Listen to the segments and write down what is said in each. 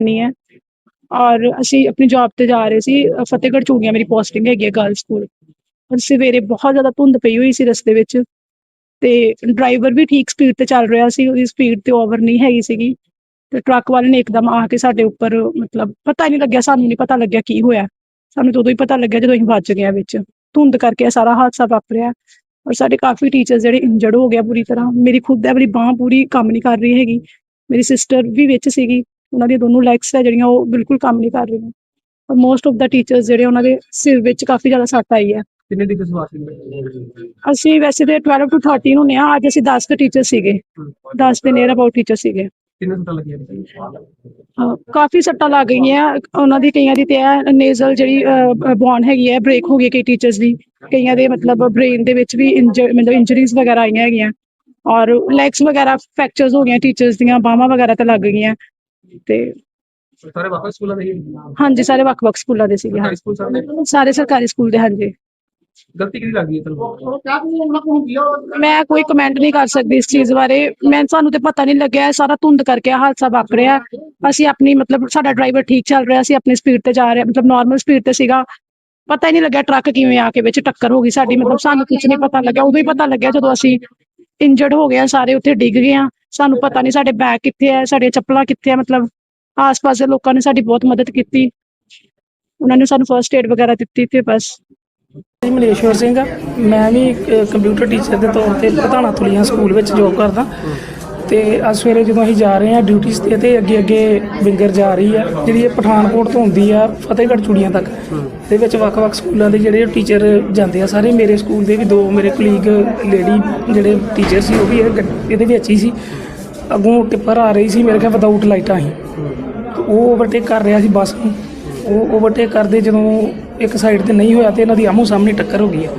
ਨਹੀਂ ਹੈ। ਔਰ ਅਸੀਂ ਆਪਣੀ ਜੌਬ ਤੇ ਜਾ ਰਹੇ ਸੀ ਫਤਿਹਗੜ੍ਹ ਚੂੜੀਆਂ ਮੇਰੀ ਪੋਸਟਿੰਗ ਹੈਗੀ ਹੈ ਗਰਲ ਸਕੂਲ ਔਰ ਸਵੇਰੇ ਬਹੁਤ ਜ਼ਿਆਦਾ ਧੁੰਦ ਪਈ ਹੋਈ ਸੀ ਰਸਤੇ ਵਿੱਚ ਤੇ ਡਰਾਈਵਰ ਵੀ ਠੀਕ ਸਪੀਡ ਤੇ ਚੱਲ ਰਿਹਾ ਸੀ, ਉਹਦੀ ਸਪੀਡ ਤੇ ਓਵਰ ਨਹੀਂ ਹੈਗੀ ਸੀਗੀ। ਤੇ ਟਰੱਕ ਵਾਲੇ ਨੇ ਇੱਕਦਮ ਆ ਕੇ ਸਾਡੇ ਉੱਪਰ ਮਤਲਬ ਪਤਾ ਹੀ ਨਹੀਂ ਲੱਗਿਆ, ਸਾਨੂੰ ਨਹੀਂ ਪਤਾ ਲੱਗਿਆ ਕੀ ਹੋਇਆ। ਸਾਨੂੰ ਤਾਂ ਉਦੋਂ ਹੀ ਪਤਾ ਲੱਗਿਆ ਜਦੋਂ ਅਸੀਂ ਵੱਜ ਗਏ ਵਿੱਚ। ਧੁੰਦ ਕਰਕੇ ਇਹ ਸਾਰਾ ਹਾਦਸਾ ਵਾਪਰਿਆ ਔਰ ਸਾਡੇ ਕਾਫੀ ਟੀਚਰ ਜਿਹੜੇ ਇੰਜਰਡ ਹੋ ਗਿਆ ਪੂਰੀ ਤਰ੍ਹਾਂ। ਮੇਰੀ ਖੁਦ ਹੈ ਮੇਰੀ ਬਾਹ ਪੂਰੀ ਕੰਮ ਨਹੀਂ ਕਰ ਰਹੀ ਹੈਗੀ। ਮੇਰੀ ਸਿਸਟਰ ਵੀ ਵਿੱਚ ਸੀਗੀ। ਉਹਨਾਂ ਦੀਆਂ ਦੋਨੋਂ ਲੈਗਸ ਹੈ ਜਿਹੜੀਆਂ ਉਹ ਬਿਲਕੁਲ ਕੰਮ ਨਹੀਂ ਕਰ ਰਹੀਆਂ। ਔਰ ਮੋਸਟ ਆਫ ਦਾ ਟੀਚਰਸ ਜਿਹੜੇ ਉਹਨਾਂ ਦੇ ਸਿਰ ਵਿੱਚ ਕਾਫੀ ਜ਼ਿਆਦਾ ਸੱਟ ਆਈ ਹੈ। ਕਿੰਨੇ ਦੀ ਸਵਾਰ ਸੀ ਅਸੀਂ ਵੈਸੇ ਤੇ 12 ਤੋਂ 13 ਹੁੰਦੇ ਆ ਅੱਜ ਅਸੀਂ 10 ਕੁ ਟੀਚਰ ਸੀਗੇ। 10 ਦੇ ਨੀਅਰ ਅਬਾਊਟ ਟੀਚਰ ਸੀਗੇ। ਕਿੰਨੇ ਸੱਟਾਂ ਲੱਗੀਆਂ ਕਾਫੀ ਸੱਟਾਂ ਲੱਗ ਗਈਆਂ। ਉਹਨਾਂ ਦੀ ਕਈਆਂ ਦੀ ਤੇ ਹੈ ਨੇਜ਼ਲ ਜਿਹੜੀ ਬੌਨ ਹੈਗੀ ਹੈ ਬ੍ਰੇਕ ਹੋ ਗਈ ਕਈ ਟੀਚਰਸ ਦੀ। ਕਈਆਂ ਦੇ ਮਤਲਬ ਬ੍ਰੇਨ ਦੇ ਵਿੱਚ ਵੀ ਮਤਲਬ ਇੰਜਰੀਜ਼ ਵਗੈਰਾ ਆਈਆਂ ਹੈਗੀਆਂ। ਔਰ ਲੈਗਸ ਵਗੈਰਾ ਫ੍ਰੈਕਚਰਸ ਹੋ ਗਈਆਂ ਟੀਚਰਸ ਦੀਆਂ ਬਾਹਾਂ ਵਗੈਰਾ ਤੇ ਲੱਗ ਗਈਆਂ। ਤੇ ਸਾਰੇ ਵਾਪਸ ਸਕੂਲਾਂ ਦੇ ਹੀ? ਹਾਂਜੀ ਸਾਰੇ ਵੱਖ-ਵੱਖ ਸਕੂਲਾਂ ਦੇ ਸੀਗੇ ਸਰਕਾਰੀ ਸਕੂਲ ਸਾਰੇ? ਸਰਕਾਰੀ ਸਕੂਲ ਦੇ ਹਾਂਜੀ। ਗਲਤੀ ਕਿਹਦੀ ਲੱਗੀ ਹੈ ਤੁਹਾਨੂੰ? ਮੈਂ ਕੋਈ ਕਮੈਂਟ ਨਹੀਂ ਕਰ ਸਕਦੀ ਇਸ ਚੀਜ਼ ਬਾਰੇ। ਮੈਂ ਸਾਨੂੰ ਤੇ ਪਤਾ ਨਹੀਂ ਲੱਗਿਆ ਇਹ ਸਾਰਾ ਧੁੰਦ ਕਰਕੇ ਇਹ ਹਾਦਸਾ ਵਾਪਰਿਆ ਅਸੀਂ ਆਪਣੀ ਮਤਲਬ ਸਾਡਾ ਡਰਾਈਵਰ ਠੀਕ ਚੱਲ ਰਿਹਾ ਸੀ ਆਪਣੀ ਸਪੀਡ ਤੇ ਜਾ ਰਿਹਾ ਮਤਲਬ ਨਾਰਮਲ ਸਪੀਡ ਤੇ ਸੀਗਾ। ਪਤਾ ਹੀ ਨਹੀਂ ਲੱਗਿਆ ਟਰੱਕ ਕਿਵੇਂ ਆ ਕੇ ਵਿੱਚ ਟੱਕਰ ਹੋ ਗਈ ਸਾਡੀ ਮਤਲਬ ਸਾਨੂੰ ਕੁਝ ਨਹੀਂ ਪਤਾ ਲੱਗਿਆ। ਉਦੋਂ ਹੀ ਪਤਾ ਲੱਗਿਆ ਜਦੋਂ ਅਸੀਂ ਇੰਜਰਡ ਹੋ ਗਏ ਸਾਰੇ ਉੱਥੇ ਡਿੱਗ ਗਏ ਆ। ਸਾਨੂੰ ਪਤਾ ਨਹੀਂ ਸਾਡੇ ਬੈਗ ਕਿੱਥੇ ਆ ਸਾਡੇ ਚੱਪਲਾਂ ਕਿੱਥੇ ਆ ਮਤਲਬ ਆਸ-ਪਾਸ ਦੇ ਲੋਕਾਂ ਨੇ ਸਾਡੀ ਬਹੁਤ ਮਦਦ ਕੀਤੀ। ਉਹਨਾਂ ਨੇ ਸਾਨੂੰ ਫਰਸਟ ਏਡ ਵਗੈਰਾ ਦਿੱਤੀ ਤੇ ਬਸ। ਜੀ ਮਲੇਸ਼ਵਰ ਸਿੰਘ ਆ। ਮੈਂ ਵੀ ਕੰਪਿਊਟਰ ਟੀਚਰ ਦੇ ਤੌਰ ਤੇ ਪ੍ਰਧਾਨਾ ਤੁਲੀਆਂ ਸਕੂਲ ਵਿੱਚ ਜੋਬ ਕਰਦਾ। ਤੇ ਅੱਜ ਸਵੇਰੇ ਜਦੋਂ ਅਸੀਂ ਜਾ ਰਹੇ ਹਾਂ ਡਿਊਟੀਆਂ ਤੇ ਤੇ ਅੱਗੇ ਅੱਗੇ ਵਿੰਗਰ ਜਾ ਰਹੀ ਆ, ਜਿਹੜੀ ਇਹ ਪਠਾਨਕੋਟ ਤੋਂ ਹੁੰਦੀ ਆ, ਫਤਿਹਗੜ੍ਹ ਚੂੜੀਆਂ ਤੱਕ। ਇਹਦੇ ਵਿੱਚ ਵੱਖ-ਵੱਖ ਸਕੂਲਾਂ ਦੇ ਜਿਹੜੇ ਟੀਚਰ ਜਾਂਦੇ ਆ, ਸਾਰੇ ਮੇਰੇ ਸਕੂਲ ਦੇ ਵੀ ਦੋ ਮੇਰੇ ਕਲੀਗ ਲੇਡੀ ਜਿਹੜੇ ਟੀਚਰ ਸੀ, ਉਹ ਵੀ ਇਹ ਗੱਡ- ਇਹਦੇ ਵਿੱਚ ਹੀ ਸੀ। ਅੱਗੋਂ ਟਿੱਪਰ ਆ ਰਹੀ ਸੀ, ਮੇਰੇ ਖਿਆਲ ਵਿਦਆਊਟ ਲਾਈਟਾਂ ਸੀ। ਉਹ ਓਵਰਟੇਕ ਕਰ ਰਿਹਾ ਸੀ ਬੱਸ ਨੂੰ। ਉਹ ਓਵਰਟੇਕ ਕਰਦੇ ਜਦੋਂ ਇੱਕ ਸਾਈਡ ਤੇ ਨਹੀਂ ਹੋਇਆ ਤੇ ਇਹਨਾਂ ਦੀ ਆਮੋ ਸਾਹਮਣੇ ਟੱਕਰ ਹੋ ਗਈ ਹੈ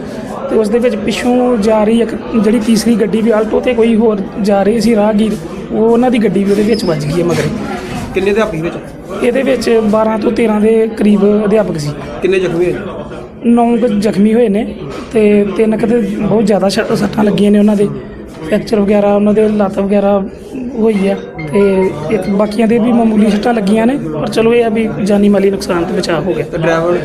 ਤੇ ਉਸ ਦੇ ਵਿੱਚ ਪਿੱਛੋਂ ਜਾ ਰਹੀ ਇੱਕ ਜਿਹੜੀ ਤੀਸਰੀ ਗੱਡੀ ਵੀ ਆਲਟੋ ਤੇ ਕੋਈ ਹੋਰ ਜਾ ਰਹੀ ਸੀ ਰਾਹਗੀਰ ਉਹ ਉਹਨਾਂ ਦੀ ਗੱਡੀ ਵੀ ਉਹਦੇ ਵਿੱਚ ਵੱਜ ਗਈ ਹੈ ਮਗਰ। ਕਿੰਨੇ ਆਪੀ ਵਿੱਚ? ਇਹਦੇ ਵਿੱਚ 12 ਤੋਂ 13 ਦੇ ਕਰੀਬ ਅਧਿਆਪਕ ਸੀ। ਕਿੰਨੇ ਜ਼ਖਮੀ ਹੋਏ? ਨੌ ਕੁ ਜ਼ਖਮੀ ਹੋਏ ਨੇ ਤੇ ਤਿੰਨ ਕੁ ਤੇ ਬਹੁਤ ਜ਼ਿਆਦਾ ਸੱਟਾਂ ਲੱਗੀਆਂ ਨੇ ਉਹਨਾਂ ਦੇ। ਫ੍ਰੈਕਚਰ ਵਗੈਰਾ ਉਹਨਾਂ ਦੇ ਲੱਤ ਵਗੈਰਾ ਹੋਈ ਆ ਤੇ ਇੱਕ ਬਾਕੀਆਂ ਦੇ ਵੀ ਮਾਮੂਲੀ ਸੱਟਾਂ ਲੱਗੀਆਂ ਨੇ ਪਰ ਚਲੋ ਇਹ ਆ ਵੀ ਜਾਨੀ ਮਾਲੀ ਨੁਕਸਾਨ ਤੇ ਬਚਾਅ ਹੋ ਗਿਆ। ਡਰਾਈਵਰ?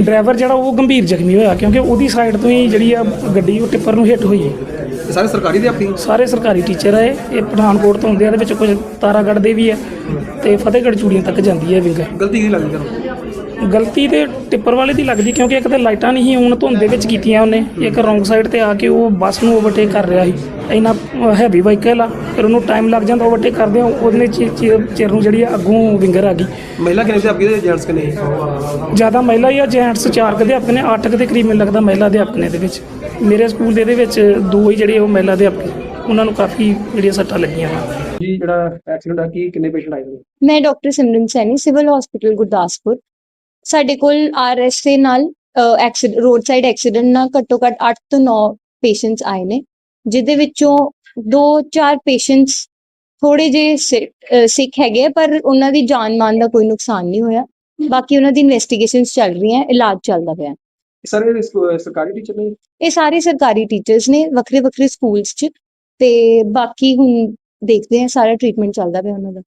ਡਰਾਈਵਰ ਜਿਹੜਾ ਉਹ ਗੰਭੀਰ ਜ਼ਖਮੀ ਹੋਇਆ ਕਿਉਂਕਿ ਉਹਦੀ ਸਾਈਡ ਤੋਂ ਹੀ ਜਿਹੜੀ ਆ ਗੱਡੀ ਉਹ ਟਿੱਪਰ ਨੂੰ ਹਿੱਟ ਹੋਈ ਹੈ। ਸਾਰੇ ਸਰਕਾਰੀ ਦੇ ਆਪੀ ਸਾਰੇ ਸਰਕਾਰੀ ਟੀਚਰ ਆ ਇਹ ਇਹ ਪਠਾਨਕੋਟ ਤੋਂ ਹੁੰਦੇ ਆ ਇਹਦੇ ਵਿੱਚ ਕੁਝ ਤਾਰਾਗੜ੍ਹ ਦੇ ਵੀ ਆ ਤੇ ਫਤਿਹਗੜ੍ਹ ਚੂੜੀਆਂ ਤੱਕ ਜਾਂਦੀ ਹੈ ਵਿੰਗ ਗਲਤੀ ਕਿਹਦੀ ਲੱਗੀ ਤੁਹਾਨੂੰ? ਗਲਤੀ ਤੇ ਟਿੱਪਰ ਵਾਲੇ ਦੀ ਲੱਗਦੀ ਕਿਉਂਕਿ ਇੱਕ ਤਾਂ ਲਾਈਟਾਂ ਨਹੀਂ ਸੀ ਹੁਣ ਧੁੰਦ ਦੇ ਵਿੱਚ ਕੀਤੀਆਂ ਉਹਨੇ। ਇੱਕ ਰੋਂਗ ਸਾਈਡ ਤੇ ਆ ਕੇ ਉਹ ਬੱਸ ਨੂੰ ਓਵਰਟੇਕ ਕਰ ਰਿਹਾ ਸੀ। ਇੰਨਾ ਹੈਵੀ ਵਾਹੀਕਲ ਆ ਫਿਰ ਉਹਨੂੰ ਟਾਈਮ ਲੱਗ ਜਾਂਦਾ ਓਵਰਟੇਕ ਕਰਦੇ ਉਹਨੇ ਚਿਰ ਨੂੰ ਜਿਹੜੀ ਆ ਅੱਗੋਂ ਵਿੰਗਰ ਆ ਗਈ। ਮਹਿਲਾ ਕਿੰਨੇ ਦੇ ਆਪੀ ਦੇ ਜੈਂਟਸ ਕਿੰਨੇ ਜ਼ਿਆਦਾ ਮਹਿਲਾ ਜਾਂ ਜੈਂਟਸ ਚਾਰ ਕੁ ਅਧਿਆਪਕ ਨੇ ਅੱਠ ਕੁ ਦੇ ਕਰੀਬ ਮੈਨੂੰ ਲੱਗਦਾ ਮਹਿਲਾ ਅਧਿਆਪਕ ਨੇ ਇਹਦੇ ਵਿੱਚ। ਮੇਰੇ ਸਕੂਲ ਦੇ ਇਹਦੇ ਵਿੱਚ ਦੋ ਹੀ ਜਿਹੜੇ ਉਹ ਮਹਿਲਾ ਅਧਿਆਪਕ ਉਹਨਾਂ ਨੂੰ ਕਾਫੀ ਜਿਹੜੀਆਂ ਸੱਟਾਂ ਲੱਗੀਆਂ ਨੇ। ਜੀ ਜਿਹੜਾ ਐਕਸੀਡੈਂਟ ਆ ਕੀ ਕਿੰਨੇ ਪੇਸ਼ੈਂਟ ਆਏ ਨੇ ਮੈਂ doctor Simran Saini civil hospital Gurdaspur. ਸਾਡੇ ਕੋਲ ਆਰਐਸਏ ਨਾਲ ਐਕਸੀਡੈਂਟ ਰੋਡ ਸਾਈਡ ਐਕਸੀਡੈਂਟ ਨਾਲ ਘੱਟੋ ਘੱਟ 8 ਤੋਂ 9 ਪੇਸ਼ੈਂਟਸ ਆਏ ਨੇ ਜਿਹਦੇ ਵਿੱਚੋਂ 2-4 ਪੇਸ਼ੈਂਟਸ ਥੋੜੇ ਜੇ ਸਿੱਖ ਹੈਗੇ ਆ, ਪਰ ਉਹਨਾਂ ਦੀ ਜਾਨ ਮਾਨ ਦਾ ਕੋਈ ਨੁਕਸਾਨ ਨਹੀਂ ਹੋਇਆ। ਬਾਕੀ ਉਹਨਾਂ ਦੀ ਇਨਵੈਸਟੀਗੇਸ਼ਨਸ ਚੱਲ ਰਹੀਆਂ ਇਲਾਜ ਚੱਲਦਾ ਪਿਆ। ਇਹ ਸਾਰੇ ਸਰਕਾਰੀ ਟੀਚਰ ਨੇ? ਇਹ ਸਾਰੇ ਸਰਕਾਰੀ ਟੀਚਰਸ ਨੇ ਵੱਖਰੇ ਵੱਖਰੇ ਸਕੂਲਸ 'ਚ। ਤੇ ਬਾਕੀ ਹੁਣ ਦੇਖਦੇ ਹਾਂ ਸਾਰਾ ਟ੍ਰੀਟਮੈਂਟ ਚੱਲਦਾ ਪਿਆ ਉਹਨਾਂ ਦਾ।